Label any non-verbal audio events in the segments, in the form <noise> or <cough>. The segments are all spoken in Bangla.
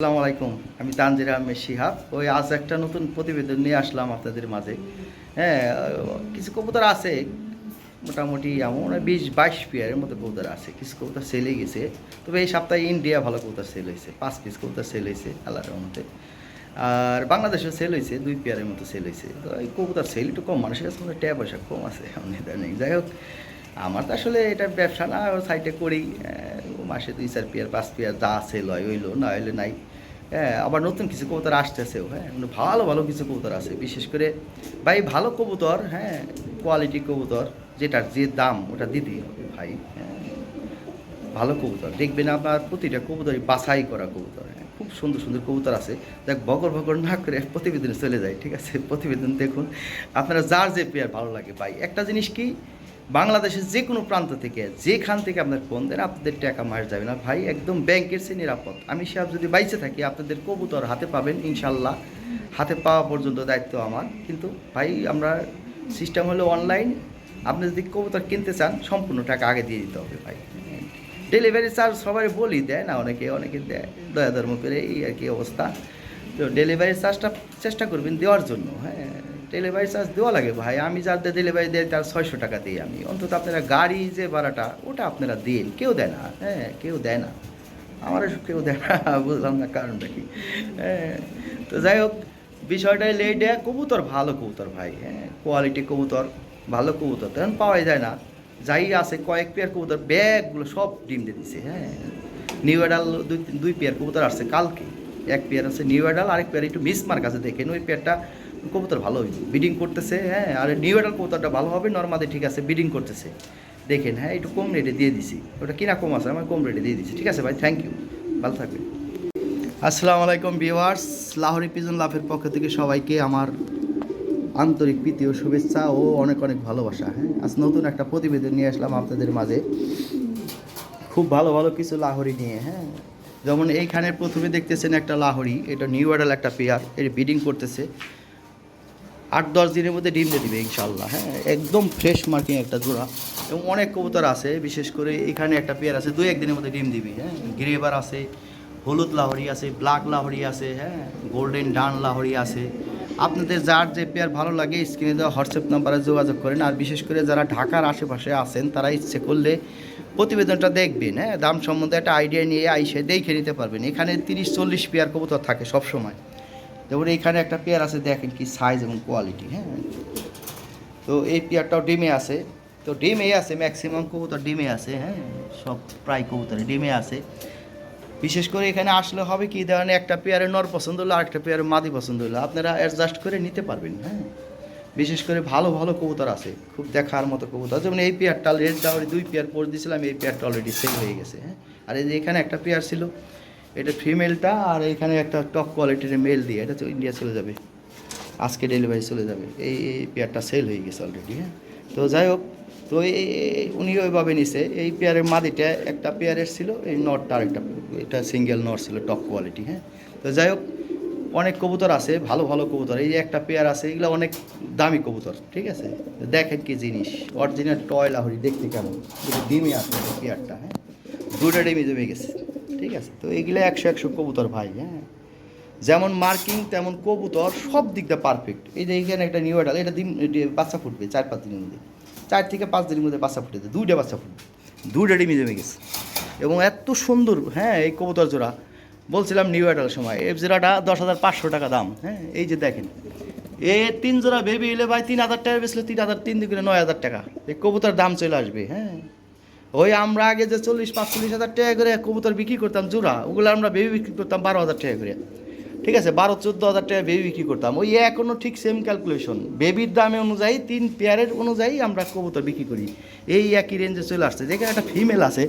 আসসালামু আলাইকুম। আমি তানজির আহমেদ ওই আজ একটা নতুন প্রতিবেদন নিয়ে আসলাম আপনাদের মাঝে। হ্যাঁ কিছু কবুতর আছে, মোটামুটি এমন বিশ, বাইশ পেয়ারের মতো কবুতর আছে। কিছু কবুতর সেলে গেছে। তবে এই সপ্তাহে ইন্ডিয়া ভালো কবুতর সেল হয়েছে। পাঁচ পিস কবুতর সেল হয়েছে আল্লাহর মধ্যে আর বাংলাদেশেও সেল হয়েছে, দুই পেয়ারের মতো সেল হয়েছে। তো এই কবুতর সেল একটু কম, মানুষের কাছে মনে হয় পয়সা কম আছে ইদানিং যাই হোক, আমার তো আসলে এটা ব্যবসা না সাইডে করি। মাসে দুই, চার পেয়ার পাঁচ পেয়ার যা সেল হয় হইল না হইলে নাই। হ্যাঁ আবার নতুন কিছু কবুতর আসতেছেও হ্যাঁ মানে ভালো ভালো কিছু কবুতর আছে। বিশেষ করে ভাই, ভালো কবুতর হ্যাঁ কোয়ালিটি কবুতর, যেটার যে দাম, ওটা দিতেই হবে ভাই হ্যাঁ। ভালো কবুতর, দেখবেন আপনার প্রতিটা কবুতরই বাছাই করা কবুতর হ্যাঁ। খুব সুন্দর সুন্দর কবুতর আছে। দেখ বগর বগর না করে প্রতিবেদনে চলে যায়, ঠিক আছে? প্রতিবেদন দেখুন, আপনারা যার যে পেয়ার ভালো লাগে ভাই। একটা জিনিস কি বাংলাদেশের যে কোনো প্রান্ত থেকে, যেখান থেকে আপনার ফোন দেন, আপনাদের টাকা মার যাবে না। ভাই, একদম ব্যাংকের সে নিরাপদ। আমি সে যদি বাইচে থাকি, আপনাদের কবুতর হাতে পাবেন, ইনশাল্লাহ। হাতে পাওয়া পর্যন্ত দায়িত্ব আমার। কিন্তু ভাই, আমরা সিস্টেম হলো অনলাইন আপনি যদি কবুতর কিনতে চান, সম্পূর্ণ টাকা আগে দিয়ে দিতে হবে ভাই। ডেলিভারি চার্জ সবাই বলি দেয় না, অনেকে অনেকে দেয়। দয়া ধর্ম করে এই আর কি অবস্থা। তো ডেলিভারি চার্জটা চেষ্টা করবেন দেওয়ার জন্য হ্যাঁ। ডেলিভারি চার্জ দেওয়া লাগে ভাই। আমি যার ডেলিভারি দেয় তার ছয়শো টাকা দিই আমি। অন্তত আপনারা গাড়ি যে ভাড়াটা, ওটা আপনারা দিন। কেউ দেয় না। হ্যাঁ কেউ দেয় না। আমারও কেউ দেয় না, <laughs> বুঝলাম না কারণটা কি। হ্যাঁ তো যাই হোক বিষয়টাই লেটে কবুতর, ভালো কবুতর ভাই। হ্যাঁ কোয়ালিটি কবুতর, ভালো কবুতর। তখন পাওয়াই যায় না। যাই আছে, কয়েক পেয়ার কবুতর, ব্যাগগুলো সব ডিম দিয়ে দিছে। হ্যাঁ নিউ এডাল দুই দুই পেয়ার কবুতর আসছে কালকে। এক পেয়ার আছে নিউ এডাল আরেক পেয়ার একটু মিস মার্ক আছে, দেখেন। ওই পেয়ারটা কবুতর ভালো হয়েছে বিডিং করতেছে হ্যাঁ আর নিউ এডাল কবুতরটা ভালো হবে, নর্মালি ঠিক আছে বিডিং করতেছে। দেখেন হ্যাঁ একটু কম রেটে দিয়ে দিছি। ওটা কিনা কম আছে, আমি কম রেটে দিয়ে দিছি। ঠিক আছে ভাই থ্যাংক ইউ ভালো থাকবেন। আসসালামু আলাইকুম ভিউয়ার্স লাহোরি পিজন লাভের পক্ষ থেকে সবাইকে আমার আন্তরিক প্রীতি ও শুভেচ্ছা ও অনেক অনেক ভালোবাসা হ্যাঁ। আজ নতুন একটা প্রতিবেদন নিয়ে আসলাম আপনাদের মাঝে। খুব ভালো ভালো কিছু লাহোরি নিয়ে হ্যাঁ। যেমন এইখানে প্রথমে দেখতেছেন একটা লাহোরি, এটা নিউ অ্যাডাল একটা পেয়ার এর বিডিং করতেছে। আট, দশ দিনের মধ্যে ডিম দিয়ে দিবে ইনশাল্লাহ হ্যাঁ একদম ফ্রেশ মার্কিং একটা জোড়া। এবং অনেক কবুতর আছে, বিশেষ করে এখানে একটা পেয়ার আছে, দুই, একদিনের মধ্যে ডিম দিবে। হ্যাঁ গ্রেবার আছে, হলুদ লাহরি আছে ব্ল্যাক লাহরি আছে হ্যাঁ গোল্ডেন ডান লাহরি আছে। আপনাদের যার যে পেয়ার ভালো লাগে স্ক্রিনে দেওয়া হোয়াটসঅ্যাপ নাম্বারে যোগাযোগ করেন। আর বিশেষ করে যারা ঢাকার আশেপাশে আছেন, তারা ইচ্ছে করলে প্রতিবেদনটা দেখবেন। হ্যাঁ দাম সম্বন্ধে একটা আইডিয়া নিয়ে আইসে দেখে নিতে পারবেন। এখানে তিরিশ, চল্লিশ পেয়ার কবুতর থাকে সব সময় যেমন এইখানে একটা পেয়ার আছে, দেখেন কি সাইজ এবং কোয়ালিটি হ্যাঁ? তো এই পেয়ারটাও ডিমে আছে। তো ডিমে আছে ম্যাক্সিমাম কবুতর ডিমে আছে হ্যাঁ? সব প্রায় কবুতরে ডিমে আছে। বিশেষ করে এখানে আসলে হবে কি, ধরেন একটা পেয়ারের নর পছন্দ হলো, আরেকটা পেয়ারের মাদি পছন্দ হলো। আপনারা অ্যাডজাস্ট করে নিতে পারবেন হ্যাঁ? বিশেষ করে ভালো ভালো কবুতর আছে, খুব দেখার মতো কবুতর। যেমন এই পেয়ারটা রেড ডাউরি দুই পেয়ার পরে দিয়েছিলাম এই পেয়ারটা অলরেডি সেল হয়ে গেছে হ্যাঁ? আর এই যে এখানে একটা পেয়ার ছিল এটা ফিমেলটা আর এখানে একটা টপ কোয়ালিটির মেল দিয়ে এটা ইন্ডিয়া চলে যাবে। আজকে ডেলিভারি চলে যাবে। এই এই পেয়ারটা সেল হয়ে গেছে অলরেডি হ্যাঁ? তো যাই হোক, তো এই উনি ওইভাবে নিছে। এই পেয়ারের মাদিটা একটা পেয়ারের ছিল, এই নটটা আরেকটা, এটা সিঙ্গেল নট ছিল টপ কোয়ালিটি হ্যাঁ? তো যাই হোক, অনেক কবুতর আছে, ভালো ভালো কবুতর। এই যে একটা পেয়ার আছে, এগুলো অনেক দামি কবুতর, ঠিক আছে? দেখেন কি জিনিস অরিজিনাল টয় লাহরি, দেখতে কেমন? ডিমে আছে পেয়ারটা হ্যাঁ? দুটো ডিমে জমে গেছে। ঠিক আছে? তো এগুলো একশো একশো কবুতর ভাই হ্যাঁ? যেমন মার্কিং, তেমন কবুতর, সব দিকটা পারফেক্ট এই যে এখানে একটা নিউ অ্যাডাল এটা ডি- বাচ্চা ফুটবে চার পাঁচ দিনের মধ্যে। চার থেকে পাঁচ দিনের মধ্যে বাচ্চা ফুটেছে দুইটা বাচ্চা ফুটবে। দুইটা ডিমে জমে গেছে। এবং এত সুন্দর হ্যাঁ এই কবুতর জোড়া। বলছিলাম নিউ অ্যাডাল সময়, এই জোড়াটা দশ হাজার পাঁচশো টাকা দাম হ্যাঁ? এই যে দেখেন। এ তিন জোড়া বেবি এলে ভাই তিন হাজার টাকা বেচলে তিন হাজার, তিন দিকে নয় হাজার টাকা। এই কবুতর দাম চলে আসবে হ্যাঁ? ওই আমরা আগে যে চল্লিশ, পাঁচচল্লিশ হাজার টাকা করে কবুতর বিক্রি করতাম জোড়া, ওগুলো আমরা বেবি বিক্রি করতাম বারো হাজার টাকা করে। ঠিক আছে? বারো, চোদ্দ হাজার টাকা বেবি বিক্রি করতাম। ওই এখনও ঠিক সেম ক্যালকুলেশন বেবির দামে অনুযায়ী, তিন পেয়ারের অনুযায়ী আমরা কবুতর বিক্রি করি। এই একই রেঞ্জে চলে আসছে। যেখানে একটা ফিমেল আছে,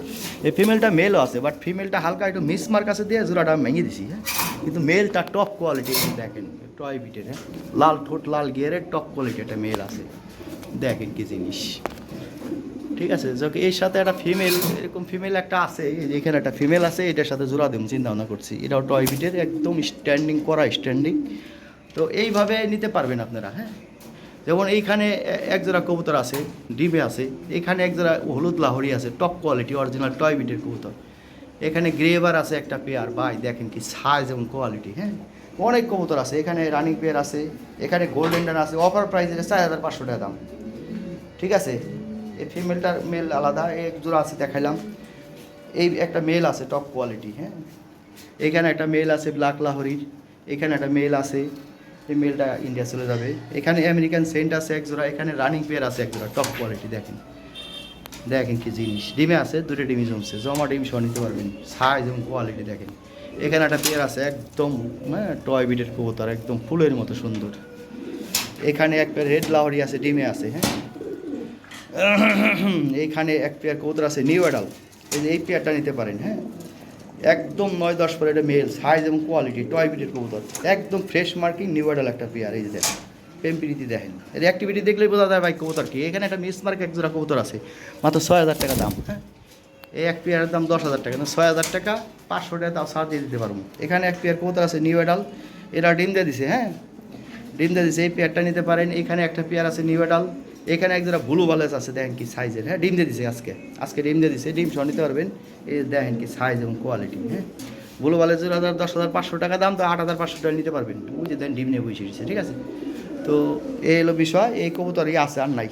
এই ফিমেলটা মেলও আছে বাট ফিমেলটা হালকা একটু মিস মার্ক আছে দিয়ে জোড়াটা ভেঙে দিছি হ্যাঁ? কিন্তু মেলটা টপ কোয়ালিটি দেখেন টয় বিটের হ্যাঁ? লাল ঠোঁট, লাল গিয়ারের টপ কোয়ালিটি একটা মেল আছে। দেখেন কি জিনিস। ঠিক আছে? যাকে এর সাথে একটা ফিমেল এরকম ফিমেল একটা আছে যে এখানে একটা ফিমেল আছে, এটার সাথে জোড়া দেবো চিন্তা ভাবনা করছি। এটাও টয় বিটের একদম স্ট্যান্ডিং করা স্ট্যান্ডিং তো এইভাবে নিতে পারবেন আপনারা হ্যাঁ? যেমন এইখানে এক জোড়া কবুতর আছে, ডিবে আছে, এখানে এক জোড়া হলুদ লাহরি আছে টপ কোয়ালিটি অরিজিনাল টয় বিটের কবুতর। এখানে গ্রেভার আছে একটা পেয়ার ভাই দেখেন কি সাইজ এবং কোয়ালিটি হ্যাঁ? অনেক কবুতর আছে, এখানে রানিং পেয়ার আছে, এখানে গোল্ডেন ডান আছে অফার প্রাইস চার হাজার পাঁচশো টাকা দাম। ঠিক আছে? এই ফিমেলটার মেল আলাদা এক জোড়া আছে দেখাইলাম। এই একটা মেল আছে টপ কোয়ালিটি হ্যাঁ? এখানে একটা মেল আছে ব্ল্যাক লাহরির, এখানে একটা মেল আছে, এই মেলটা ইন্ডিয়া চলে যাবে। এখানে আমেরিকান সেন্ট আছে এক জোড়া এখানে রানিং পেয়ার আছে এক জোড়া টপ কোয়ালিটি দেখেন। দেখেন কি জিনিস। ডিমে আছে, দুটো ডিমই জমছে, জমা ডিম সহ নিতে পারবেন। সাইজ এবং কোয়ালিটি দেখেন। এখানে একটা পেয়ার আছে, একদম হ্যাঁ টয় বিটের কবুতর, একদম ফুলের মতো সুন্দর। এখানে এক পেয়ার রেড লাহরি আছে, ডিমে আছে হ্যাঁ? <coughs> এইখানে এক পেয়ার কবুতর আছে নিউ অ্যাডাল এই যে এই পেয়ারটা নিতে পারেন হ্যাঁ? একদম নয় দশ পরে এটা মেল সাইজ এবং কোয়ালিটি টয় বিটের কবুতর। একদম ফ্রেশ মার্কিং নিউ অ্যাডাল একটা পেয়ার, এই যে দেখেন। পেম্পিরিটি দেখেন। এর অ্যাক্টিভিটি দেখলেই বোঝা যায় ভাই কবুতর কি। এখানে একটা মিস মার্ক এক জোড়া কবুতর আছে, মাত্র ছয় হাজার টাকা দাম হ্যাঁ? এই এক পেয়ারের দাম দশ হাজার টাকা ছয় হাজার টাকা, পাঁচশো টাকা তাও সার দিয়ে দিতে পারব। এখানে এক পেয়ার কবুতর আছে নিউ অ্যাডাল এরা ডিম দিয়ে দিছে হ্যাঁ? ডিম দিয়ে দিছে, এই পেয়ারটা নিতে পারেন। এখানে একটা পেয়ার আছে নিউ অ্যাডাল এখানে এক জোড়া ব্লু বালেস আছে, দেখেন কি সাইজের হ্যাঁ? ডিম দিয়ে দিছে আজকে। আজকে ডিম দিয়ে দিছে, ডিম সহ নিতে পারবেন। এই দেখেন কি সাইজ এবং কোয়ালিটি হ্যাঁ? ব্লু বালেসের হাজার দশ হাজার পাঁচশো টাকা দাম, তো আট হাজার পাঁচশো টাকা নিতে পারবেন। বুঝে দেন ডিম নিয়ে বসে দিচ্ছে ঠিক আছে? তো এই হলো বিষয়, এই কবুতরই আছে আর নাই।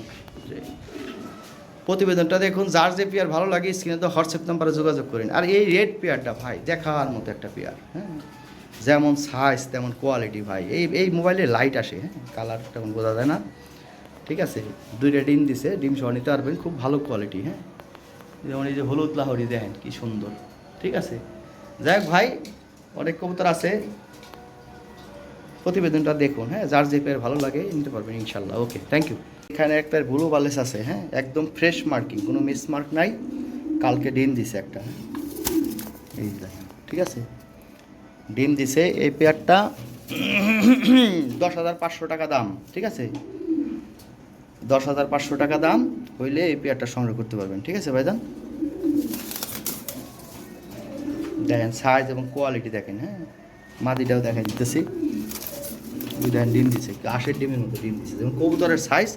প্রতিবেদনটা দেখুন, যার যে পেয়ার ভালো লাগে স্ক্রিনে তো হোয়াটসঅ্যাপ নাম্বারে যোগাযোগ করেন। আর এই রেড পেয়ারটা ভাই, দেখার মতো একটা পেয়ার হ্যাঁ? যেমন সাইজ তেমন কোয়ালিটি ভাই। এই এই মোবাইলে লাইট আসে হ্যাঁ? কালার তেমন বোঝা যায় না। ঠিক আছে? দুইটা ডিম দিছে, ডিম সহ নিতে পারবেন, খুব ভালো কোয়ালিটি হ্যাঁ? যেমন এই যে হলুদ লাহরি দেখেন, কি সুন্দর, ঠিক আছে? যাই ভাই, অনেক কবুতর আছে। প্রতিবেদনটা দেখুন হ্যাঁ? যার যে পেয়ার ভালো লাগে, নিতে পারবেন ইনশাল্লাহ। ওকে থ্যাংক ইউ এখানে এক পেয়ার ব্লু বালেস আছে হ্যাঁ? একদম ফ্রেশ মার্কিং কোনো মিস মার্ক নাই। কালকে ডিম দিছে একটা এই দেখেন, ঠিক আছে? ডিম দিছে, এই পেয়ারটা <clears throat> দশ হাজার পাঁচশো টাকা দাম, ঠিক আছে? দশ হাজার পাঁচশো টাকা দাম হইলে এই পেয়ারটা সংগ্রহ করতে পারবেন, ঠিক আছে ভাইজান? দেখেন সাইজ এবং কোয়ালিটি দেখেন হ্যাঁ? মাদিটাও দেখেন দিতেছি। দেখেন ডিম দিছে ঘাসের ডিমের মতো ডিম দিছে। যেমন কবুতরের সাইজ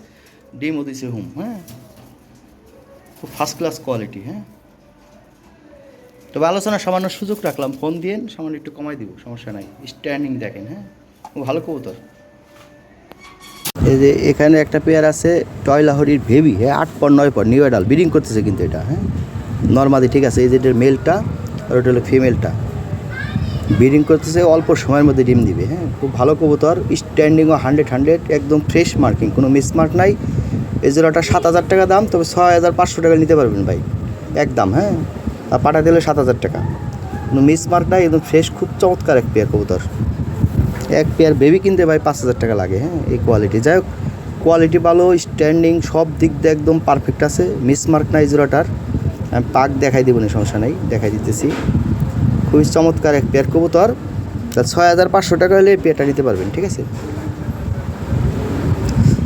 ডিমও দিছে হুম হ্যাঁ? খুব ফার্স্ট ক্লাস কোয়ালিটি হ্যাঁ? তবে আলোচনা সামান্য সুযোগ রাখলাম, ফোন দিয়ে সামান্য একটু কমাই দিব, সমস্যা নাই। স্ট্যান্ডিং দেখেন হ্যাঁ? ভালো কবুতর। এই যে এখানে একটা পেয়ার আছে টয় লাহরির ভেবি হ্যাঁ আট পর নয় পর নিউ অ্যাডাল ব্রিডিং করতেছে কিন্তু এটা হ্যাঁ। নর্মালি ঠিক আছে, এই যে এটার মেলটা আর ওটা হলো ফিমেলটা ব্রিডিং করতেছে, অল্প সময়ের মধ্যে ডিম দিবে হ্যাঁ। খুব ভালো কবুতর স্ট্যান্ডিংও হান্ড্রেড হান্ড্রেড একদম ফ্রেশ মার্কিং কোনো মিসমার্ক নাই। এই জোড়াটা সাত হাজার টাকা দাম, তবে ছয় হাজার পাঁচশো টাকা নিতে পারবেন ভাই, একদম হ্যাঁ। আর পাঠা দিলে সাত হাজার টাকা। কোনো মিসমার্ক নাই, একদম ফ্রেশ খুব চমৎকার এক পেয়ার কবুতর। এক পেয়ার বেবি কিনতে ভাই পাঁচ হাজার টাকা লাগে হ্যাঁ এই কোয়ালিটি যাই হোক কোয়ালিটি ভালো স্ট্যান্ডিং সব দিক দিয়ে একদম পারফেক্ট আছে। মিসমার্ক নাই জোড়াটার। আমি পাক দেখাই দিব না সমস্যা নেই, দেখাই দিতেছি। খুবই চমৎকার এক পেয়ার কবুতর। তা ছয় হাজার পাঁচশো টাকা হলে পেয়ারটা নিতে পারবেন, ঠিক আছে?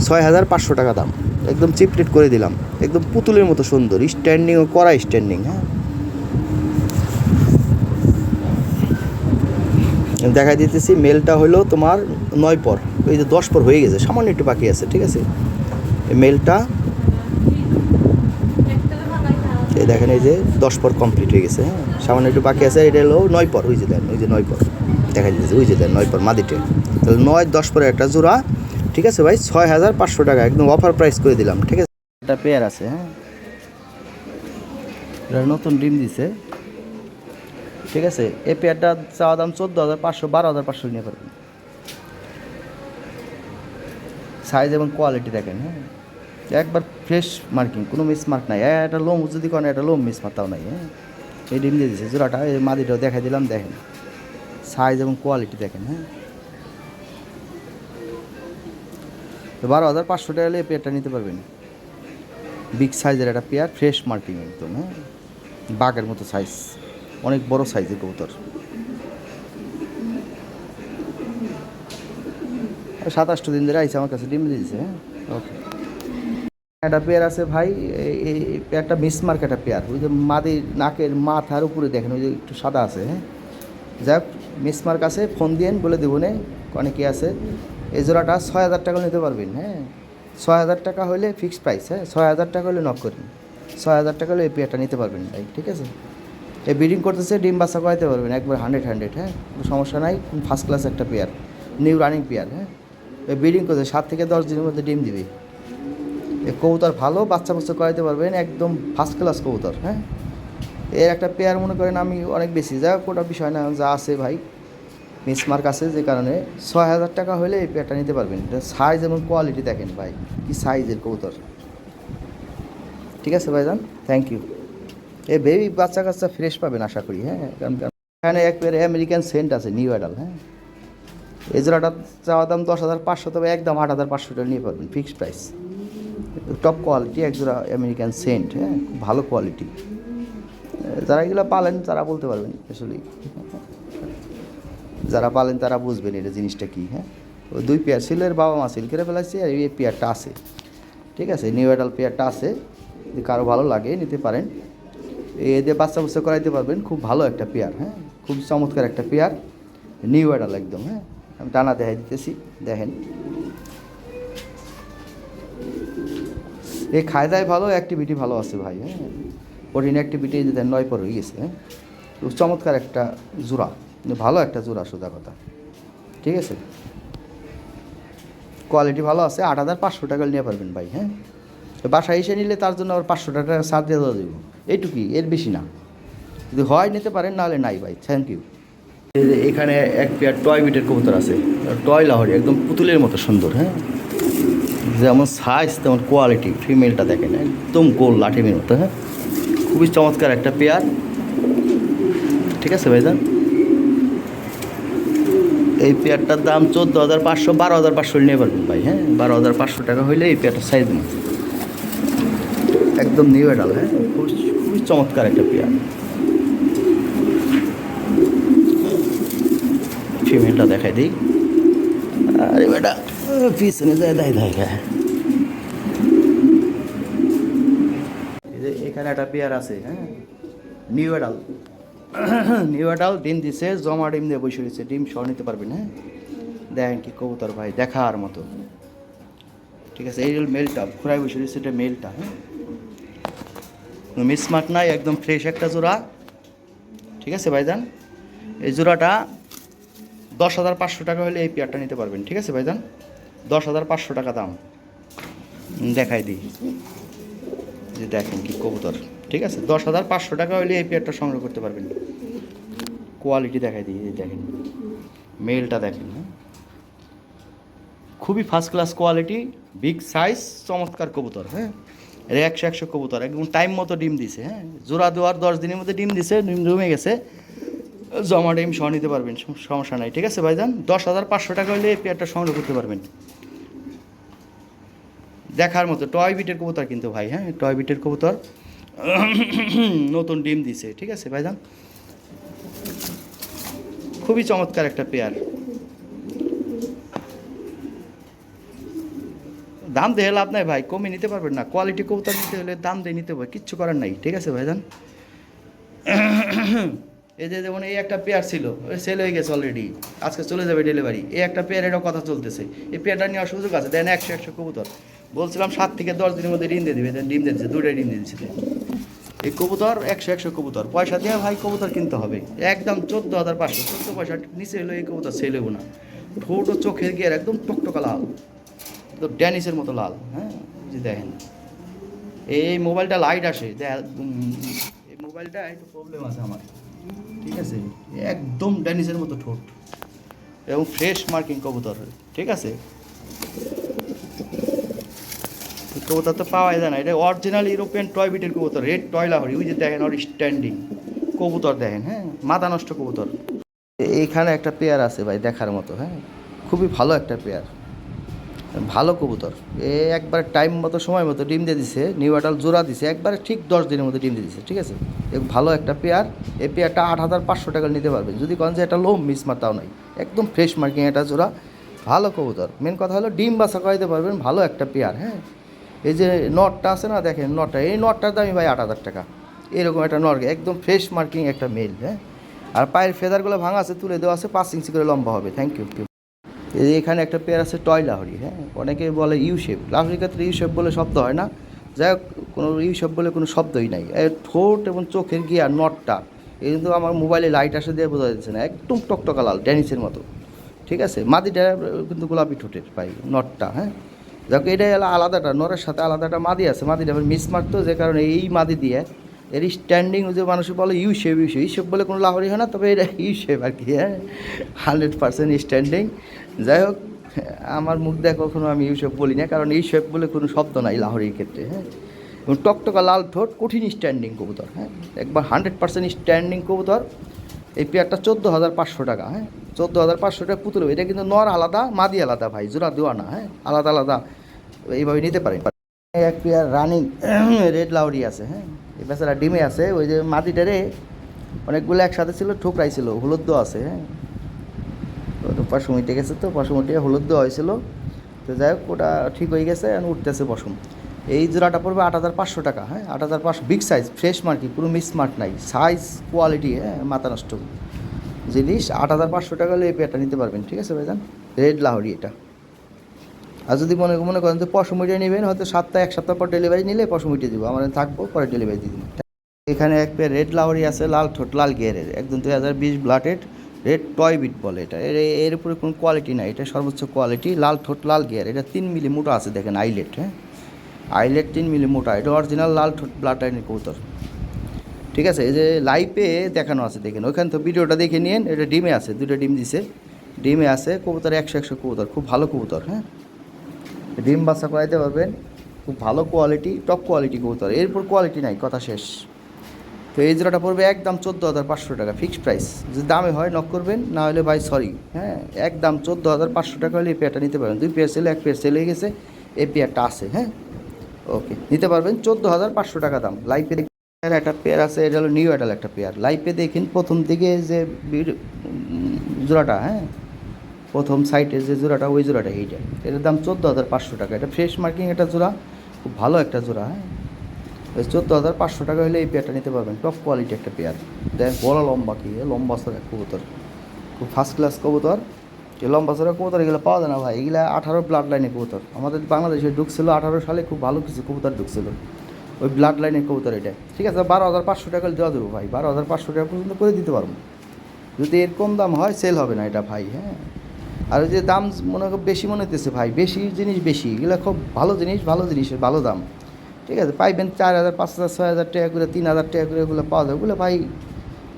ছয় হাজার পাঁচশো টাকা দাম। একদম চিপ রেট করে দিলাম। একদম পুতুলের মতো সুন্দর স্ট্যান্ডিং ও করা স্ট্যান্ডিং হ্যাঁ? দেখা দিতেছি মেলটা হলো তোমার নয় পর ওই যে দশ পর হয়ে গেছে, সামান্য একটু বাকি আছে, ঠিক আছে? মেলটা এই দেখেন, এই যে দশ পর কমপ্লিট হয়ে গেছে হ্যাঁ? সামান্য একটু বাকি আছে, এটা হলো নয় পর, ওই যে দেন ওই যে নয় পর দেখা যাচ্ছে ওই যে দেন, নয় পর, মাদিটে। তাহলে নয়, দশ পরে একটা জোড়া, ঠিক আছে ভাই? ছয় হাজার পাঁচশো টাকা, একদম অফার প্রাইস করে দিলাম, ঠিক আছে? একটা পেয়ার আছে হ্যাঁ? নতুন ডিম দিছে। ঠিক আছে? এই পেয়ারটা চাওয়া দাম চোদ্দ হাজার পাঁচশো বারো হাজার পাঁচশো নিয়ে পারবেন সাইজ এবং কোয়ালিটি দেখেন হ্যাঁ? একবার ফ্রেশ মার্কিং কোনো মিস মার্ক নাই। একটা লোম যদি কোনো একটা লোম মিস মার্ক তাও নাই হ্যাঁ? এই ডিম দিয়ে দিয়েছে জোড়াটা, এই মাদিটাও দেখাই দিলাম, দেখেন। সাইজ এবং কোয়ালিটি দেখেন হ্যাঁ? তো বারো হাজার পাঁচশো টাকা এই পেয়ারটা নিতে পারবেন। বিগ সাইজের একটা পেয়ার ফ্রেশ মার্কিং একদম হ্যাঁ? বাঘের মতো সাইজ অনেক বড় সাইজের কবুতর। সাতাশটো দিন ধরে আইসে আমার কাছে ডিম দিয়েছে হ্যাঁ। ওকে একটা পেয়ার আছে ভাই এই- পেয়ারটা মিসমার্ক একটা পেয়ার ওই যে মাদির নাকের মাথার উপরে দেখেন ওই যে একটু সাদা আছে হ্যাঁ। যাক মিসমার্ক আছে ফোন দিয়েন বলে দেবো নে অনেকে আছে। এই জোড়াটা ছয় হাজার টাকা নিতে পারবেন হ্যাঁ। ছয় হাজার টাকা হলে ফিক্সড প্রাইস হ্যাঁ। ছয় হাজার টাকা হলে নক করেন ছয় হাজার টাকা হলে এই পেয়ারটা নিতে পারবেন ভাই ঠিক আছে? এই ব্রিডিং করতেছে, ডিম বাচ্চা করাইতে পারবেন একবার হান্ড্রেড হান্ড্রেড হ্যাঁ? সমস্যা নাই ফার্স্ট ক্লাস একটা পেয়ার নিউ রানিং পেয়ার হ্যাঁ? এই ব্রিডিং করতে সাত থেকে দশ দিনের মধ্যে ডিম দিবে। এই কবুতর ভালো, বাচ্চা বাচ্চা করাইতে পারবেন একদম ফার্স্ট ক্লাস কবুতর হ্যাঁ? এর একটা পেয়ার মনে করেন আমি অনেক বেশি, যা ওটা বিষয় না, যা আছে ভাই মিসমার্ক আছে যে কারণে ছয় হাজার টাকা হলে এই পেয়ারটা নিতে পারবেন। সাইজ এবং কোয়ালিটি দেখেন ভাই, কি সাইজের কবুতর। ঠিক আছে ভাইজান? থ্যাংক ইউ এ বেবি বাচ্চা কাচ্চা ফ্রেশ পাবেন আশা করি হ্যাঁ? এখানে এক পেয়ার আমেরিকান সেন্ট আছে নিউ অ্যাডাল হ্যাঁ? এই জোড়াটা চাওয়া দাম দশ হাজার পাঁচশো, তবে একদম আট হাজার পাঁচশো টাকা নিয়ে পারবেন ফিক্সড প্রাইস টপ কোয়ালিটি এক জোড়া আমেরিকান সেন্ট হ্যাঁ? খুব ভালো কোয়ালিটি যারা এগুলো পালেন, তারা বলতে পারবেন আসলে যারা পালেন, তারা বুঝবেন এটা জিনিসটা কী হ্যাঁ? ওই দুই পেয়ার ছিল এর বাবা মা সিল করে ফেলাইছে, আর এই পেয়ারটা আছে। ঠিক আছে নিউ অ্যাডাল পেয়ারটা আছে, যদি কারও ভালো লাগে, নিতে পারেন। এতে বাচ্চা বুচ্চা করাইতে পারবেন। খুব ভালো একটা পেয়ার হ্যাঁ? খুব চমৎকার একটা পেয়ার। নিউ অ্যাডাল একদম হ্যাঁ? আমি টানা দেখাই দিতেছি, দেখেন। এই খায় দায় ভালো অ্যাক্টিভিটি ভালো আছে ভাই হ্যাঁ? ওর ইনঅ্যাক্টিভিটি যদি নয় পর হয়ে গেছে হ্যাঁ? চমৎকার একটা জোড়া, ভালো একটা জোড়া সোজা কথা ঠিক আছে? কোয়ালিটি ভালো আছে, আট হাজার পাঁচশো টাকা নিয়ে পারবেন ভাই হ্যাঁ? বাসায় এসে নিলে তার জন্য আবার পাঁচশো টাকা সার দিয়ে দেওয়া দেবো এইটুকুই এর বেশি না। যদি হয় নিতে পারেন, নাহলে নাই ভাই। থ্যাংক ইউ এখানে এক পেয়ার টয় বিটের কবুতর আছে। টয় লাহরি, একদম পুতুলের মতো সুন্দর হ্যাঁ? যেমন সাইজ তেমন কোয়ালিটি ফিমেলটা দেখেন, একদম গোল লাঠিমের মতো হ্যাঁ? খুবই চমৎকার একটা পেয়ার। ঠিক আছে ভাই ভাইজান? এই পেয়ারটার দাম চোদ্দ হাজার পাঁচশো, বারো হাজার পাঁচশো নিয়ে পারবেন ভাই হ্যাঁ? বারো হাজার পাঁচশো টাকা হইলে এই পেয়ারটার সাইজ একদম নিউ এডাল হ্যাঁ? চমৎকার একটা পেয়ার। ফিমেলটা দেখাই দিই। আরে বেটা পিছনে যায় দেয় দেয় এখানে একটা পেয়ার আছে হ্যাঁ? নিউ এডাল নিউ এডাল ডিম দিছে, জমা ডিম দিয়ে বসে রয়েছে। ডিম সহ নিতে পারবেন হ্যাঁ? দেখেন কি কবুতর ভাই, দেখার মতো। ঠিক আছে, এই মেলটা ঘুরাই বসে রয়েছে, এটা মেলটা হ্যাঁ? মিসমার্ট নাই, একদম ফ্রেশ একটা জোড়া। ঠিক আছে ভাইজান? এই জোড়াটা দশ হাজার পাঁচশো টাকা হলে এই পেয়ারটা নিতে পারবেন, ঠিক আছে ভাইজান? দশ হাজার পাঁচশো টাকা দাম। দেখাই দিই। যে দেখেন কি কবুতর, ঠিক আছে? দশ হাজার পাঁচশো টাকা হলে এই পেয়ারটা সংগ্রহ করতে পারবেন। কোয়ালিটি দেখাই দিই দেখেন। মেলটা দেখেন হ্যাঁ? খুবই first class quality big size চমৎকার কবুতর হ্যাঁ? এর একশো একশো কবুতর, একদম টাইম মতো ডিম দিছে হ্যাঁ? জোড়া দেওয়ার দশ দিনের মধ্যে ডিম দিছে, ডিম জমে গেছে। জমা ডিম সহ নিতে পারবেন সমস্যা নাই, ঠিক আছে ভাইজান? দশ হাজার পাঁচশো টাকা হলে এই পেয়ারটা সংগ্রহ করতে পারবেন। দেখার মতো, টয় বিটের কবুতর কিন্তু ভাই হ্যাঁ? টয় বিটের কবুতর। <coughs> নতুন ডিম দিছে, ঠিক আছে ভাইজান? খুবই চমৎকার একটা পেয়ার। দাম দিয়ে লাভ নাই ভাই, কমে নিতে পারবেন না। কোয়ালিটি কবুতর নিতে হলে দাম দিয়ে নিতে হবে, কিচ্ছু করার নাই, ঠিক আছে ভাইজান? <coughs> এই যে যেমন এই একটা পেয়ার ছিল সেল হয়ে গেছে অলরেডি আজকে চলে যাবে ডেলিভারি এই একটা পেয়ারেরও কথা চলতেছে, এই পেয়ারটা নেওয়ার সুযোগ আছে, দেন একশো একশো কবুতর। বলছিলাম সাত থেকে দশ দিনের মধ্যে ডিম দিয়ে দিবে, দেন ডিম দিয়েছে দুটাই ডিম দিয়ে দিচ্ছে এই কবুতর একশো একশো কবুতর, পয়সা দিয়ে ভাই কবুতর কিনতে হবে। একদম চোদ্দ হাজার পাঁচশো, চোদ্দ পয়সা নিচে হলো এই কবুতর সেল হব না। ঠোঁট চোখের গিয়ে একদম টকটকা লাল। তো ড্যানিসের মতো লাল হ্যাঁ? দেখেন। এই মোবাইলটা লাইট আসে এই মোবাইলটা একটু প্রবলেম আছে আমার, ঠিক আছে? একদম ড্যানিসের মতো ঠোঁট। এবং ফ্রেশ মার্কিং কবুতর, ঠিক আছে? কবুতর তো পাওয়াই যায় না, এটা অরিজিনাল ইউরোপিয়ান টয় বিটের কবুতর রেড টয় লাহরি, ওই যে দেখেন, ওর স্ট্যান্ডিং কবুতর দেখেন হ্যাঁ? মাথা নষ্ট কবুতর। এইখানে একটা পেয়ার আছে ভাই, দেখার মতো হ্যাঁ? খুবই ভালো একটা পেয়ার ভালো কবুতর। এ একবার টাইম মতো, সময় মতো ডিম দিয়ে দিছে নিউ আটাল জোড়া দিছে, একবারে ঠিক দশ দিনের মধ্যে ডিম দিয়ে দিছে, ঠিক আছে? ভালো একটা পেয়ার এই পেয়ারটা আট হাজার পাঁচশো টাকা নিতে পারবেন যদি কন যে এটা লো মিস মাতাও নাই একদম ফ্রেশ মার্কিং এটা জোড়া, ভালো কবুতর। মেন কথা হলো ডিম বাসা করাইতে পারবেন, ভালো একটা পেয়ার হ্যাঁ? এই যে নটটা আছে না, দেখেন নটটা, এই নটটার দামই ভাই আট হাজার টাকা। এরকম একটা নট, একদম ফ্রেশ মার্কিং একটা মেল হ্যাঁ? আর পায়ের ফেদারগুলো ভাঙা আছে, তুলে দেওয়া আছে, পাঁচ ইঞ্চি করে লম্বা হবে থ্যাংক ইউ এখানে একটা পেয়ার আছে টয় লাহরি হ্যাঁ? অনেকে বলে ইউ শেপ লাহরির ক্ষেত্রে ইউ শেপ বলে শব্দ হয় না। যাই হোক, কোনো ইউ শেপ বলে কোনো শব্দই নাই। ঠোঁট এবং চোখের গিয়ার, নটটা, এই কিন্তু আমার মোবাইলে লাইট আসে দিয়ে বোঝা যাচ্ছে না। একদম টকটকা লাল ড্যানিসের মতো। ঠিক আছে? মাদিটা কিন্তু গোলাপি ঠোঁটের পাই নটটা হ্যাঁ? যাক এটা হলো আলাদাটা, নরের সাথে আলাদাটা মাদি আছে। মাদিটা আবার মিস মারতো যে কারণে এই মাদি দিয়ে এর স্ট্যান্ডিং যে মানুষ বলে U shape U shape U shape বলে কোনো লাহরি হয় না, তবে এটা ইউ শেপ আর কি হ্যাঁ? হান্ড্রেড পার্সেন্ট স্ট্যান্ডিং যাই হোক, আমার মুখ দিয়ে কখনো আমি ইউ শেপ বলি না, কারণ শেপ বলে কোনো শব্দ নাই লাহরির ক্ষেত্রে হ্যাঁ? এবং টকটকা লাল ঠোঁট, কঠিন স্ট্যান্ডিং কবুতর হ্যাঁ? একবার হান্ড্রেড পার্সেন্ট স্ট্যান্ডিং কবুতর, এই পেয়ারটা চোদ্দ হাজার পাঁচশো টাকা হ্যাঁ? চোদ্দ হাজার পাঁচশো টাকা পুতুল এটা কিন্তু নর আলাদা, মাদি আলাদা ভাই, জোড়া দেওয়া না হ্যাঁ? আলাদা আলাদা এইভাবে নিতে পারেন। এক পেয়ার রানিং রেড লাউরি আছে হ্যাঁ? এই বেচারা ডিমে আছে, ওই যে মাদিটারে অনেকগুলো একসাথে ছিল, ঠোকরাই ছিল, হলুদ আছে হ্যাঁ? তো পশম উঠে গেছে তো পশম উঠে হলুদ দেওয়া হয়েছিল। তো যাই হোক, ওটা ঠিক হয়ে গেছে উঠতেছে পশম। এই জোড়াটা পড়বে আট হাজার পাঁচশো টাকা হ্যাঁ? আট হাজার পাঁচশো বিগ সাইজ ফ্রেশ মার্কি কোনো মিসমার্ট নাই। সাইজ কোয়ালিটি হ্যাঁ মাথা নষ্ট। জিনিস আট হাজার পাঁচশো টাকা হলে এই পেয়ারটা নিতে পারবেন, ঠিক আছে ভাইজান? রেড লাহরি এটা। আর যদি মনে মনে করেন যে পশমিটা নেবেন, হয়তো সপ্তাহ এক সপ্তাহ পর ডেলিভারি নিলে পশমিটা দিব। আমার থাকব, পরে ডেলিভারি দিয়ে দিন এখানে এক পেয়ার রেড লাহরি আছে, লাল ঠোঁট, লাল গিয়ারের একদম দুই হাজার বিশ ব্লাটেড রেড টয় বিট বলে এটা। এর এর উপরে কোনো কোয়ালিটি নাই। এটা সর্বোচ্চ কোয়ালিটি লাল ঠোঁট, লাল গিয়ার এটা তিন মিলি মোটা আছে, দেখেন আইলেট হ্যাঁ? আইলেট তিন মিলি মোটা। এটা অরিজিনাল লাল ঠোঁট ব্লাড লাইনের কৌতর ঠিক আছে? এই যে লাইভে দেখানো আছে, দেখেন। ওইখান তো ভিডিওটা দেখে নিন এটা ডিমে আছে দুটো ডিম দিছে। ডিমে আছে, কবুতর একশো একশো কবুতর। খুব ভালো কবুতর হ্যাঁ? ডিম বাচ্চা করাইতে পারবেন। খুব ভালো কোয়ালিটি টপ কোয়ালিটি কবুতর। এরপর কোয়ালিটি নাই, কথা শেষ। তো এই জোড়াটা পড়বে একদম চোদ্দ হাজার পাঁচশো টাকা ফিক্সড প্রাইস যদি দামে হয় নক করবেন, না হলে ভাই সরি হ্যাঁ একদম চোদ্দ হাজার পাঁচশো টাকা হলে এই পেয়ারটা নিতে পারবেন দুই পেয়ার সেলে এক পেয়ার সেল হয়ে গেছে, এই পেয়ারটা আছে হ্যাঁ? ওকে নিতে পারবেন, চোদ্দ হাজার পাঁচশো টাকা দাম। লাইফে একটা পেয়ার আছে, এটা হলো নিউ অ্যাডাল একটা পেয়ার লাইফে দেখেন, প্রথম দিকে যে জোড়াটা হ্যাঁ? প্রথম সাইটে যে জোড়াটা, ওই জোড়াটা এইটা। এটার দাম চোদ্দ হাজার পাঁচশো টাকা। এটা ফ্রেশ মার্কিং একটা জোড়া, খুব ভালো একটা জোড়া হ্যাঁ? চোদ্দ হাজার পাঁচশো টাকা হলে এই পেয়ারটা নিতে পারবেন। টপ কোয়ালিটি একটা পেয়ার। দেখ বড় লম্বা কি লম্বা সরা কবুতর। খুব ফার্স্ট ক্লাস কবুতর। এই লম্বা সরা কবুতর এগুলো পাওয়া যায় না ভাই। এগুলো আঠারো ব্লাড লাইনে কবুতর। আমাদের বাংলাদেশে ঢুকছিল আঠারো সালে, খুব ভালো কিছু কবুতর ঢুকছিল। ওই ব্লাড লাইনের কবুতর এটা। ঠিক আছে, বারো হাজার পাঁচশো টাকা দেওয়া দেবো ভাই। বারো হাজার পাঁচশো টাকা পর্যন্ত করে দিতে পারব। যদি এর কম দাম হয় সেল হবে না এটা ভাই হ্যাঁ। আর যে দাম মনে বেশি মনে হতেছে ভাই। বেশি জিনিস বেশি। এগুলো খুব ভালো জিনিস, ভালো জিনিসের, ভালো দাম। ঠিক আছে, পাইবেন চার হাজার, পাঁচ হাজার, ছয় হাজার টাকা করে, তিন হাজার টাকা করে এগুলো পাওয়া যায়। ওগুলো ভাই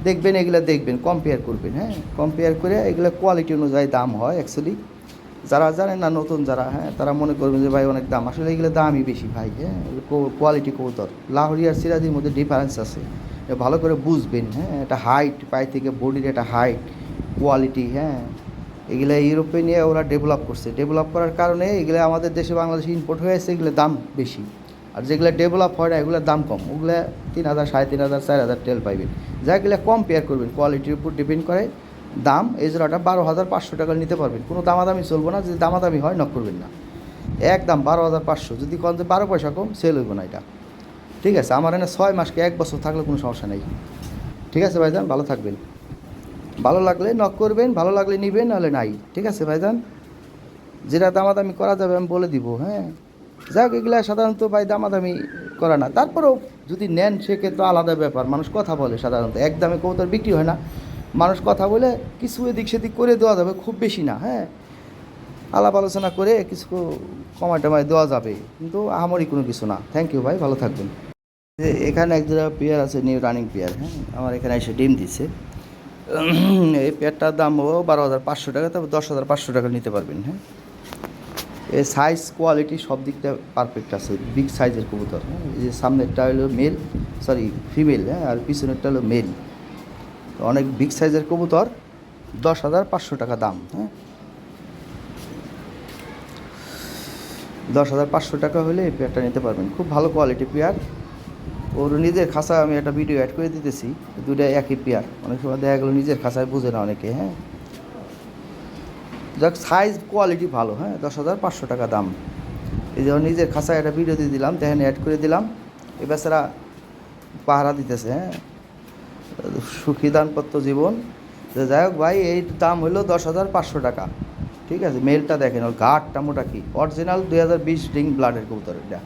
দেখবেন, এগুলো দেখবেন কম্পেয়ার করবেন হ্যাঁ? কম্পেয়ার করে এগুলো কোয়ালিটি অনুযায়ী দাম হয় অ্যাকচুয়ালি যারা জানেন না, নতুন যারা হ্যাঁ তারা মনে করবেন যে ভাই অনেক দাম। আসলে এগুলো দামই বেশি ভাই হ্যাঁ? কোয়ালিটি কৌতর লাহরি আর সিরাজির মধ্যে ডিফারেন্স আছে। ভালো করে বুঝবেন হ্যাঁ? এটা হাইট পায়ে থেকে বডির একটা হাইট কোয়ালিটি হ্যাঁ? এগুলো ইউরোপে নিয়ে ওরা ডেভেলপ করছে। ডেভেলপ করার কারণে এগুলো আমাদের দেশে বাংলাদেশে ইম্পোর্ট হয়ে আসছে এগুলোর দাম বেশি। আর যেগুলো ডেভেলপ হয় না, এগুলোর দাম কম। ওগুলো তিন হাজার, সাড়ে তিন হাজার, চার হাজার তেল পাইবেন। যাগুলো কম্পেয়ার করবেন কোয়ালিটির উপর ডিপেন্ড করে। দাম, এই জোড়াটা বারো হাজার পাঁচশো টাকা নিতে পারবেন। কোনো দামাদামি চলবো না, যদি দামাদামি হয় নক করবেন না। একদম বারো হাজার পাঁচশো। যদি কম যে বারো পয়সা কম সেল হইব না এটা। ঠিক আছে, আমার এখানে ছয় মাসকে এক বছর থাকলে কোনো সমস্যা নেই। ঠিক আছে ভাইজান, ভালো থাকবেন। ভালো লাগলে নক করবেন, ভালো লাগলে নিবেন, নাহলে নাই। ঠিক আছে ভাইজান, যেটা দামাদামি করা যাবে আমি বলে দিব হ্যাঁ? যাক এগুলা সাধারণত ভাই দামাদামি করে না। তারপরেও যদি নেন, সেক্ষেত্রে আলাদা ব্যাপার। মানুষ কথা বলে সাধারণত। এক দামে কবুতর বিক্রি হয় না। মানুষ কথা বলে কিছু এদিক সেদিক করে দেওয়া যাবে, খুব বেশি না হ্যাঁ? আলাপ আলোচনা করে কিছু কমায় টমায় দেওয়া যাবে। কিন্তু আমারই কোনো কিছু না। থ্যাংক ইউ ভাই। ভালো থাকবেন। এখানে এক জোড়া পেয়ার আছে নিউ রানিং পেয়ার হ্যাঁ? আমার এখানে এসে ডিম দিচ্ছে এই পেয়ারটার দাম ও বারো হাজার পাঁচশো টাকা তবে দশ হাজার পাঁচশো টাকা নিতে পারবেন হ্যাঁ? এর সাইজ কোয়ালিটি সব দিকটা পারফেক্ট আছে। বিগ সাইজের কবুতর হ্যাঁ? এই যে সামনেরটা হলো মেল সরি ফিমেল হ্যাঁ? আর পিছনেরটা হলো মেল অনেক বিগ সাইজের কবুতর, দশ হাজার পাঁচশো টাকা দাম হ্যাঁ? দশ হাজার পাঁচশো টাকা হলে এই পেয়ারটা নিতে পারবেন। খুব ভালো কোয়ালিটি পেয়ার ওর নিজের খাঁচা আমি একটা ভিডিও অ্যাড করে দিতেছি। দুটা একই পেয়ার অনেক সময় দেখা গেলো নিজের খাঁচায় বুঝে না অনেকে হ্যাঁ? যাক সাইজ কোয়ালিটি ভালো হ্যাঁ? দশ হাজার পাঁচশো টাকা দাম। এই যে ওর নিজের খাঁচায় একটা ভিডিও দিয়ে দিলাম, দেখেন অ্যাড করে দিলাম। এ বেচারা পাহারা দিতেছে হ্যাঁ? সুখী দানপত্র জীবন। যাই হোক ভাই, এই দাম হলো দশ হাজার পাঁচশো টাকা। ঠিক আছে? মেলটা দেখেন, ওর গাঢ়টা মোটা কি? অরিজিনাল দুই হাজার বিশ রিং ব্লাডের কবুতর এটা।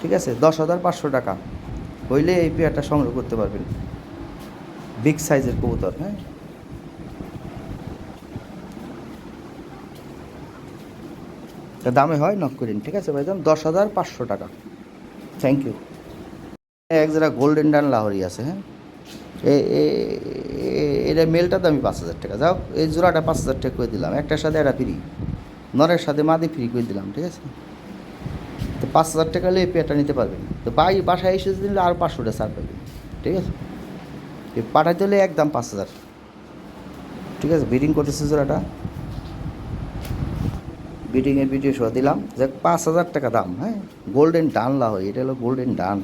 ঠিক আছে? দশ হাজার পাঁচশো টাকা। হইলে এই পেয়ারটা সংগ্রহ করতে পারবেন। বিগ সাইজের কবুতর হ্যাঁ? দামে হয় নক করিন ঠিক আছে ভাইজান দশ হাজার পাঁচশো টাকা। থ্যাংক ইউ এক যারা গোল্ডেন ডান লাহরি আছে হ্যাঁ? এটা মেলটা দামি পাঁচ হাজার টাকা। যাও, এই জোড়াটা পাঁচ হাজার টাকা করে দিলাম। একটার সাথে একটা ফ্রি নরের সাথে মাদি ফ্রি করে দিলাম, ঠিক আছে? তো পাঁচ হাজার টাকা হলে এই নিতে পারবেন। তো বাই, বাসায় এসে দিলে আর পাঁচশোটা ছাড় পাবেন, ঠিক আছে? পাঠাইতে হলে একদম পাঁচ হাজার। ঠিক আছে বিডিং করতেছে জোড়াটা। বিডিংয়ের ভিডিও শো দিলাম। যে পাঁচ হাজার টাকা দাম হ্যাঁ? গোল্ডেন ডান লাহরি এটা হলো গোল্ডেন ডান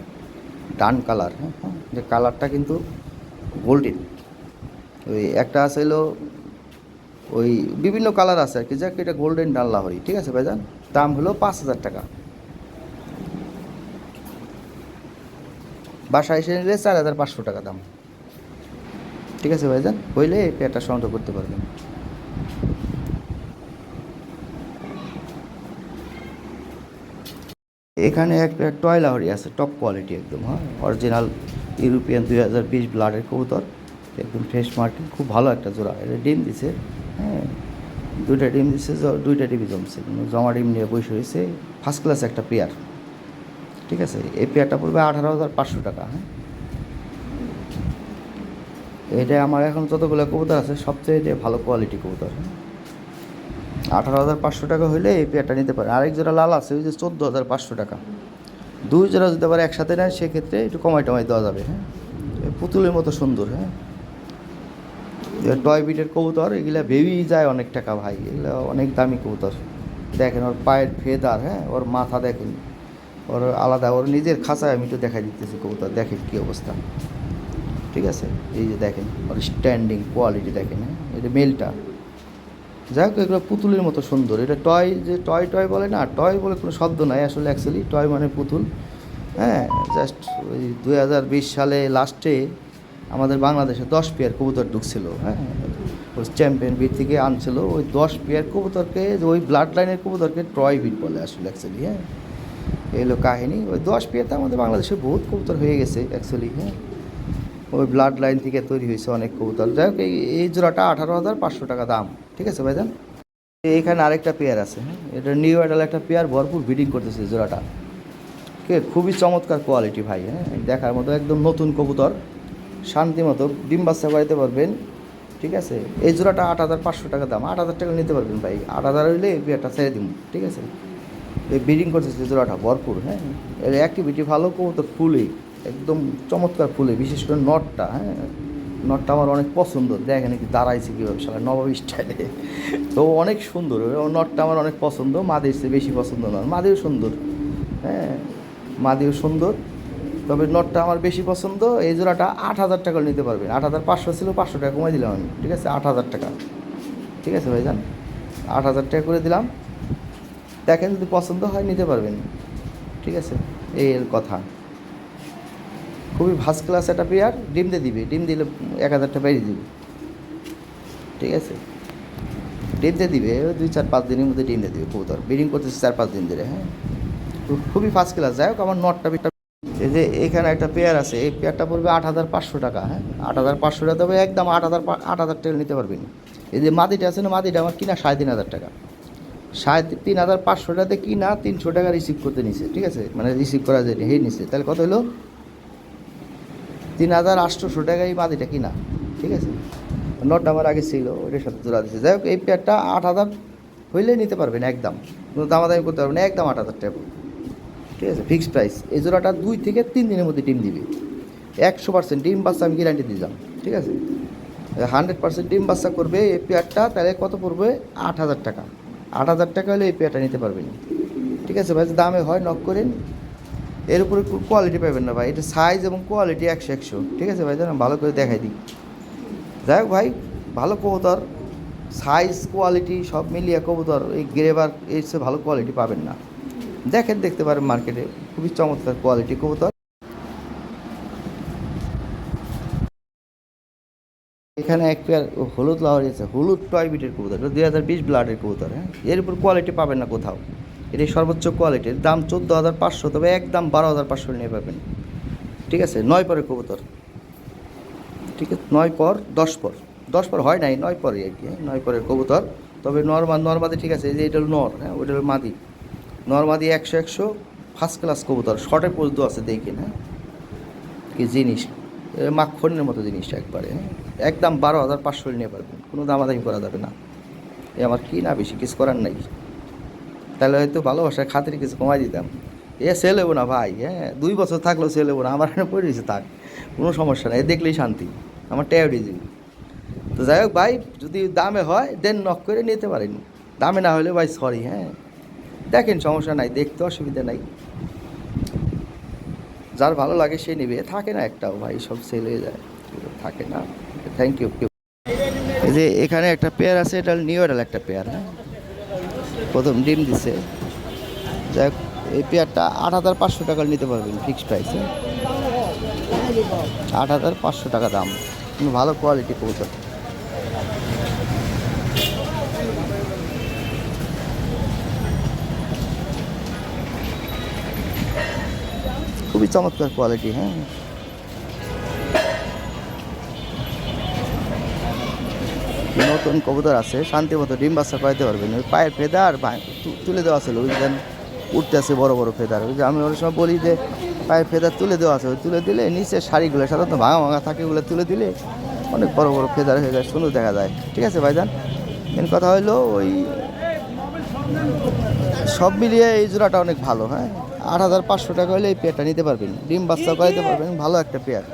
ডান কালার হ্যাঁ? হ্যাঁ যে কালারটা কিন্তু গোল্ডেন ওই একটা আছে হলো, ওই বিভিন্ন কালার আছে আর কি। যাক, এটা গোল্ডেন ডান লাহরি ঠিক আছে ভাইজান? দাম হলো পাঁচ হাজার টাকা। বাসায় এসে নিলে চার হাজার পাঁচশো টাকা দাম। ঠিক আছে ভাইজান? হইলে পেয়ারটা সংগ্রহ করতে পারবেন। এখানে একটা টয় লাহরি আছে টপ কোয়ালিটি একদম হ্যাঁ? অরিজিনাল ইউরোপিয়ান দুই হাজার বিশ ব্লাডের কবুতর, একদম ফ্রেশ মার্কেট খুব ভালো একটা জোড়া। এটা ডিম দিছে হ্যাঁ? দুইটা ডিম দিছে দুইটা ডিমই জমছে জমা ডিম নিয়ে বসে হয়েছে ফার্স্ট ক্লাস একটা পেয়ার ঠিক আছে? এই পেয়ারটা পড়বে আঠারো হাজার পাঁচশো টাকা হ্যাঁ? এটা আমার এখন যতগুলো কবুতর আছে, সবচেয়ে ভালো কোয়ালিটি কবুতর হ্যাঁ? আঠারো হাজার পাঁচশো টাকা হলে এই পেয়ারটা নিতে পারে। আরেক জোড়া লাল আছে, ওই যে চোদ্দ হাজার পাঁচশো টাকা। দুই জোড়া যদি আবার একসাথে নেয়, সেক্ষেত্রে একটু কমাই টমাই দেওয়া যাবে হ্যাঁ? পুতুলের মতো সুন্দর হ্যাঁ? টয় বিটের কবুতর, এগুলা বেবি যায় অনেক টাকা ভাই, এগুলো অনেক দামি কবুতর। দেখেন ওর পায়ের ফেদার হ্যাঁ? ওর মাথা দেখেন, ওর আলাদা, ওর নিজের খাঁচায় আমি একটু দেখাই দিতেছি কবুতর, দেখেন কী অবস্থা। ঠিক আছে? এই যে দেখেন, ওর স্ট্যান্ডিং কোয়ালিটি দেখেন হ্যাঁ? এটা মেলটা যাই হোক, এগুলো পুতুলের মতো সুন্দর। এটা টয়, যে টয় টয় বলে না, টয় বলে কোনো শব্দ নাই আসলে অ্যাকচুয়ালি টয় মানে পুতুল। হ্যাঁ জাস্ট ওই দুই হাজার বিশ সালে লাস্টে আমাদের বাংলাদেশে দশ পেয়ার কবুতর ঢুকছিল হ্যাঁ। ওই চ্যাম্পিয়ন বিট থেকে আনছিল, ওই দশ পেয়ার কবুতরকে ওই ব্লাড লাইনের কবুতরকে টয় বিট বলে আসলে অ্যাকচুয়ালি হ্যাঁ। এই হলো কাহিনী। ওই দশ পেয়ারতে আমাদের বাংলাদেশে বহুত কবুতর হয়ে গেছে অ্যাকচুয়ালি হ্যাঁ। ওই ব্লাড লাইন থেকে তৈরি হয়েছে অনেক কবুতর। যাই হোক এই জোড়াটা আঠারো হাজার পাঁচশো টাকা দাম। ঠিক আছে ভাইজান? এইখানে আরেকটা পেয়ার আছে হ্যাঁ? এটা নিউ অ্যাডাল একটা পেয়ার, ভরপুর ব্রিডিং করতেছে জোড়াটা। কে? খুবই চমৎকার কোয়ালিটি ভাই হ্যাঁ? দেখার মতো একদম নতুন কবুতর, শান্তি মতো, ডিম বাচ্চা বাড়িতে পারবেন, ঠিক আছে? এই জোড়াটা আট হাজার পাঁচশো টাকা দাম, আট হাজার টাকা নিতে পারবেন ভাই। আট হাজার হইলে এই পেয়ারটা ছেড়ে দিন ঠিক আছে? এই ব্রিডিং করতেছে জোড়াটা, ভরপুর হ্যাঁ? এর অ্যাক্টিভিটি ভালো, কবুতর ফুলে, একদম চমৎকার ফুলে, বিশেষ করে নটটা হ্যাঁ? নটটা আমার অনেক পছন্দ। দেখেন কি দাঁড়াইছে কীভাবে সালা নবাব স্টাইলে। তো অনেক সুন্দর নটটা আমার অনেক পছন্দ, মাদের চেয়ে বেশি পছন্দ নয় মাদেও সুন্দর হ্যাঁ মাদেও সুন্দর, তবে নটটা আমার বেশি পছন্দ, এই জোড়াটা আট হাজার টাকা নিতে পারবেন আট হাজার পাঁচশো ছিল, পাঁচশো টাকা কমাই দিলাম আমি, ঠিক আছে? আট হাজার টাকা, ঠিক আছে ভাইজান? আট হাজার টাকা করে দিলাম। দেখেন যদি পছন্দ হয় নিতে পারবেন, ঠিক আছে? এর কথা। খুবই ফার্স্ট ক্লাস একটা পেয়ার ডিম দিয়ে দিবে। ডিম দিলে এক হাজারটা বেরিয়ে দিবে। ঠিক আছে? ডিম দিয়ে দিবে দুই, চার, পাঁচ দিনের মধ্যে ডিম দিয়ে দিবে কবুতর। ব্রিডিং করতেছে চার, পাঁচ দিন ধরে হ্যাঁ? খুব- খুবই ফার্স্ট ক্লাস যাই হোক, আমার নটটা এই যে এখানে একটা পেয়ার আছে, এই পেয়ারটা পড়বে আট হাজার পাঁচশো টাকা হ্যাঁ? আট হাজার পাঁচশো টাকা, তবে একদম আট হাজার আট হাজার টাকা নিতে পারবেন এই যে মাদিটা আছে না, মাদিটা আমার কিনা সাড়ে তিন হাজার টাকা। সাড়ে তিন হাজার পাঁচশো টাকাতে কিনা তিনশো টাকা রিসিভ করতে নিছে, ঠিক আছে? মানে রিসিভ করা যায় হে নিছে। তাহলে কত হলো? তিন হাজার আটশোশো টাকাই মাদিটা কিনা, ঠিক আছে? নটটা আমার আগে ছিল, ওইটার সাথে জোড়া দিচ্ছে যাই হোক, এই পেয়ারটা আট হাজার হইলে নিতে পারবেন একদম। কোনো দামাদামি করতে পারবেন একদম আট হাজার টাকা। ঠিক আছে ফিক্সড প্রাইস এই জোড়াটা দুই থেকে তিন দিনের মধ্যে ডিম দিবে। একশো পার্সেন্ট ডিম বাচ্চা আমি গ্যারান্টি দিলাম, ঠিক আছে? হান্ড্রেড পার্সেন্ট ডিম বাচ্চা করবে এই পেয়ারটা, তাহলে কত পড়বে? আট হাজার টাকা। আট হাজার টাকা হলে এই পেয়ারটা নিতে পারবেন ঠিক আছে ভাই, দামে হয় নক করেন। এর উপরে কোয়ালিটি পাবেন না ভাই। এটা সাইজ এবং কোয়ালিটি একশো একশো। ঠিক আছে ভাই? জানো ভালো করে দেখাই দিই। যাই হোক ভাই, ভালো কবুতর সাইজ কোয়ালিটি সব মিলিয়ে কবুতর, এই গ্রেবার এর ভালো কোয়ালিটি পাবেন না। দেখেন, দেখতে পারেন মার্কেটে খুবই চমৎকার কোয়ালিটি কবুতর। এখানে এক পেয়ার হলুদ লাহরি আছে। হলুদ টয় বিটের কবুতর। দুই হাজার বিশ ব্লাডের কবুতর হ্যাঁ? এর উপর কোয়ালিটি পাবেন না কোথাও। এটি সর্বোচ্চ কোয়ালিটির। দাম চোদ্দ হাজার পাঁচশো তবে একদম বারো হাজার পাঁচশো নিয়ে পাবেন। ঠিক আছে? নয় পরের কবুতর। ঠিক আছে? নয় পর দশ পর। দশ পর হয় নাই নয় পরে আর কি হ্যাঁ, নয় পরের কবুতর। তবে নর্মাল নর্মাদি ঠিক আছে যে এটা হলো নর হ্যাঁ? ওইটা হলো মাদি। নর্মাদি একশো একশো ফার্স্ট ক্লাস কবুতর। শর্টে পর্যন্ত আছে দেখি না কি জিনিস? মাখনের মতো জিনিসটা একবারে হ্যাঁ? একদম বারো হাজার পাঁচশো নিয়ে পারবেন। কোনো দামাদামি করা যাবে না। এ আমার কি না বেশি কিছু করার নাই। তাহলে হয়তো ভালোবাসার খাতিরে কিছু কমাই দিতাম। এ সেল হব না ভাই হ্যাঁ দুই বছর থাকলেও সেল হব না আমার এখানে পড়ে রয়েছে, থাক, কোনো সমস্যা নেই দেখলেই শান্তি, আমার ট্যাব দিয়ে তো যাই হোক ভাই, যদি দামে হয়, দেন নক করে নিতে পারেন। দামে না হলে ভাই সরি হ্যাঁ। দেখেন সমস্যা নাই, দেখতে অসুবিধা নাই। যার ভালো লাগে সে নেবে থাকে না একটাও ভাই, সব সেল হয়ে যায় থাকে না। থ্যাংক ইউ যে এখানে একটা পেয়ার আছে, এটা নিউ একটা পেয়ার হ্যাঁ। প্রথম ডিম দিছে। যাই এই পেয়ারটা আট হাজার পাঁচশো টাকার নিতে পারবেন ফিক্সড প্রাইসে আট হাজার পাঁচশো টাকা দাম। ভালো কোয়ালিটি কবুতর। খুবই চমৎকার কোয়ালিটি হ্যাঁ। নতুন কবুতর আছে, শান্তি মতো ডিম বাচ্চা পাইতে পারবেন ওই পায়ের ফেদার তুলে দেওয়া ছিল, ওই যেন উঠতে আছে বড় বড় ফেদার। ওই যে আমি অনেক সময় বলি যে, পায়ের ফেদার তুলে দেওয়া আছে তুলে দিলে নিচে শাড়িগুলো, সাধারণত ভাঙা ভাঙা থাকে, ওগুলো তুলে দিলে অনেক বড় বড় ফেদার হয়ে যায়, সুন্দর দেখা যায়। ঠিক আছে, ভাইজান? মেন কথা হলো ওই সব মিলিয়ে এই জোড়াটা অনেক ভালো হ্যাঁ? আট হাজার পাঁচশো টাকা হলে এই পেয়ারটা নিতে পারবেন। ডিম বাচ্চা করাইতে পারবেন, ভালো একটা পেয়ার